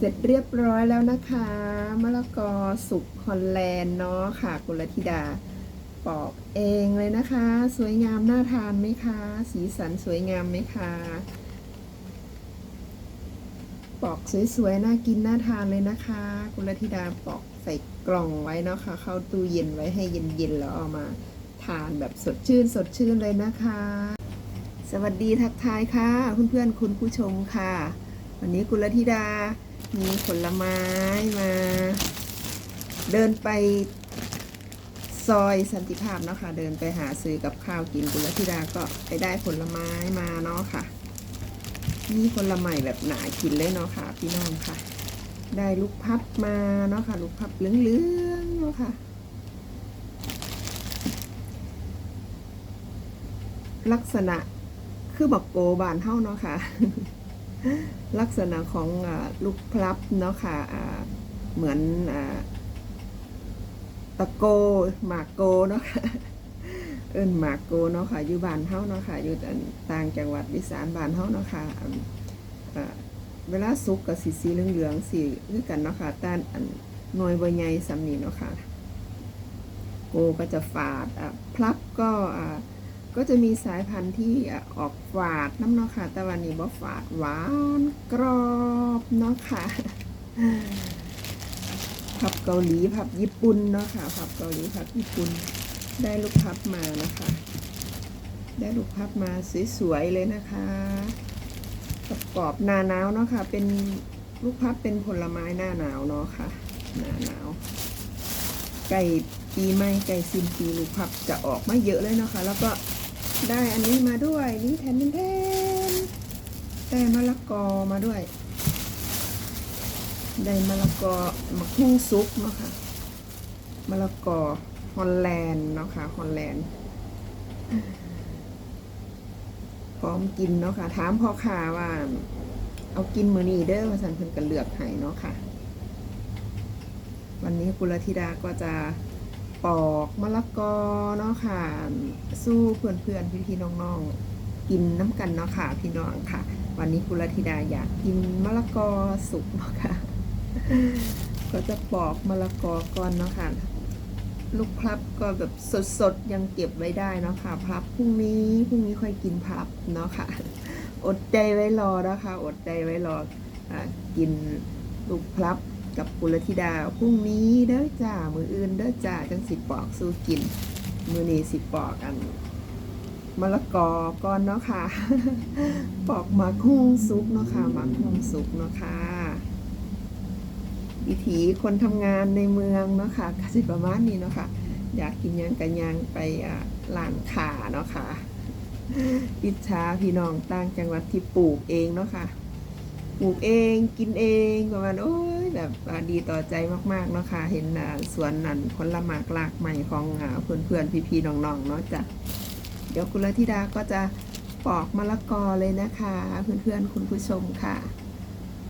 เสร็จเรียบร้อยแล้วนะคะมะละกอสุกฮอลแลนด์เนาะค่ะกุลธิดาปอกเองเลยนะคะ สวยงามน่าทานไหมคะ สีสันสวยงามไหมคะปอกสวยๆน่ากินน่าทานเลยนะคะกุลธิดาปอกใส่กล่องไว้เนาะค่ะเข้าตู้เย็นไว้ให้เย็นๆแล้วเอามาทานแบบสดชื่นสดชื่นเลยนะคะ สวัสดีทักทายค่ะเพื่อนๆคุณผู้ชมค่ะ วันนี้กุลธิดา มีผลไม้มา เดินไปซอยสันติภาพเนาะค่ะ เดินไปหาซื้อกับข้าวกินกุลธิดาก็ไปได้ผลไม้มาเนาะค่ะนี่ผลไม้แบบหนากินเลยเนาะค่ะ พี่น้องค่ะ ได้ลูกพับมาเนาะค่ะ ลูกพับเหลืองๆเนาะค่ะลักษณะคือบักโกบานเท่าเนาะค่ะ ลักษณะของอลูกพลับเนาะค่ะอ่าเหมือนอตะโกหมากโกเนาะค่ะเอิ้นหมากโกเนาะค่ะอยู่บ้านเฮาเนาะค่ะอยู่ต่างจังหวัดวิสานบ้านเฮาเนาะค่ะอ่าอ่าเวลาสุกกับสีสีเหลืองๆสีคือกันเนาะค่ะต้านหน่วยบ่ใหญ่สำนีเนาะค่ะโกก็จะฝาดพลับก็อ่า ก็จะมีสายพันธุ์ที่ออกฝาดน้ำเนาะค่ะแต่วันนี้บ่ฝาดหวานกรอบเนาะค่ะผับเกาหลีผับญี่ปุ่นเนาะค่ะผับเกาหลีผับญี่ปุ่น ได้ลูกพับมานะคะ ได้ลูกพับมาสวยๆเลยนะคะกรอบหนาหนาวเนาะค่ะ เป็นลูกพับเป็นผลไม้หน้าหนาวเนาะค่ะหน้าหนาว ไก่ปีใหม่ไก่ซินปีลูกพับจะออกมาเยอะเลยนะคะ แล้วก็ได้อันนี้มาด้วยนี่แทนแทนได้มะละกอมาด้วย ได้มะละกอมะพุ่งซุปเนาะค่ะมะละกอฮอลแลนด์เนาะค่ะฮอลแลนด์พร้อมกินเนาะค่ะถามพ่อค้าว่า เอากินมือนี้เด้อมาสันเพิ่นกันเลือกให้เนาะค่ะ วันนี้กุลธิดาก็จะปอกมะละกอเนาะค่ะ สู้เพื่อนๆพี่ๆน้องๆกินน้ำกันเนาะค่ะพี่น้องค่ะ วันนี้กุลธิดาอยากกินมะละกอสุกเนาะค่ะ ก็จะปอกมะละกอก่อนเนาะค่ะลูกพลับก็แบบสดๆ ยังเก็บไว้ได้เนาะค่ะพลับพรุ่งนี้พรุ่งนี้ค่อยกินพลับเนาะค่ะ อดใจไว้รอนะคะ อดใจไว้รออ่ากินลูกพลับ กับกุลธิดาพรุ่งนี้เด้อจ้า มืออื่นเด้อจ้า จังสิปอกสู้กิน มือนี้สิปอกกันมะละกอก่อนเนาะค่ะ ปอกหมากหุ้งซุปเนาะค่ะหมากหุ้งซุปเนาะค่ะวิถีคนทำงานในเมืองเนาะค่ะกสิประมาณนี้เนาะค่ะ อยากกินยังกันยังไปอ่าร้านขาเนาะค่ะอิจฉาพี่น้องต่างจังหวัดที่ปลูกเองเนาะค่ะ ปลูกเองกินเองประมาณโอ้ย แบบดีต่อใจมากๆเนาะค่ะ เห็นสวนนั่นผละหมากลากใหม่ของเพื่อนๆพี่ๆน้องๆเนาะจ้ะเดี๋ยวคุณลธิดาก็จะปอกมะละกอเลยนะคะ เพื่อนๆคุณผู้ชมค่ะ